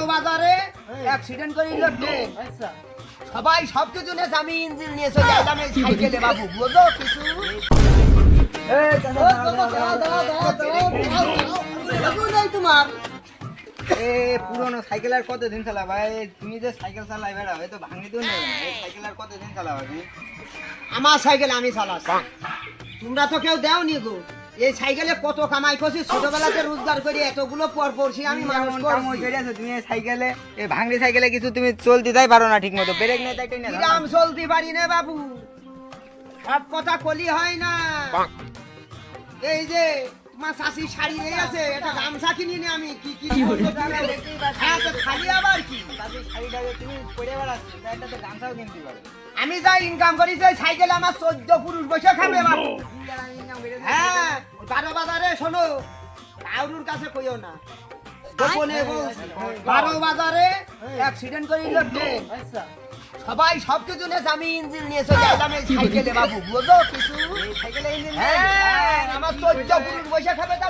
বারো বাজারে অ্যাক্সিডেন্ট করে দিল ট্রেন আচ্ছা। সবাই সব কিছু নিয়ে আমি ইঞ্জিন নিয়ে চলে সাইকেলে, বাবু। বুঝো কিছু? তোমার। এ, পুরনো সাইকেল আর কতদিন চালাবা? তুমি যে সাইকেল চালাই বেড়া হয়তো ভাঙি তো নেবে না এই সাইকেল আর কতদিন চালাবা আমার সাইকেল আমি চালাচ্ছি। তোমরা তো কেউ দেও নি গো। এই সাইকেলে কত কামাই করছি ছোটবেলাতে রোজগার করে এতগুলো পর পড়ছি আমি মানুষ করছি। তুমি এই সাইকেলে এই ভাঙড়ি সাইকেলে কিছু তুমি চলতে যাই পারো না ঠিক মতো ব্রেক নেই তাই না চলতে পারি না বাবু। সব কথা কলি হয় না। এই যে তোমার শাশি শাড়ি এই আছে এটা গামছা কিনি নি আমি কি কি হ্যাঁ খালি আবার কি? তুমি পরে বেড়াচ্ছ তাই একটা তো গামছাও কিনতে পারো। আমি যা ইনকাম করি সেই সাইকেল আমার চোদ্দ পুরুষ বসে খাবে বাবু। হ্যাঁ। বারো বাজারে শোনো কারুর কাছে কইও না। গোপনে বলছি। বারো বাজারে অ্যাক্সিডেন্ট করে ট্রেন। আচ্ছা। সবাই সব কিছু নিয়ে আমি ইঞ্জিন নিয়ে চলে এই সাইকেলে বাবু বুঝো কিছু? সাইকেলে ইঞ্জিন হ্যাঁ আমার চোদ্দ পুরুষ বসে খাবে তা।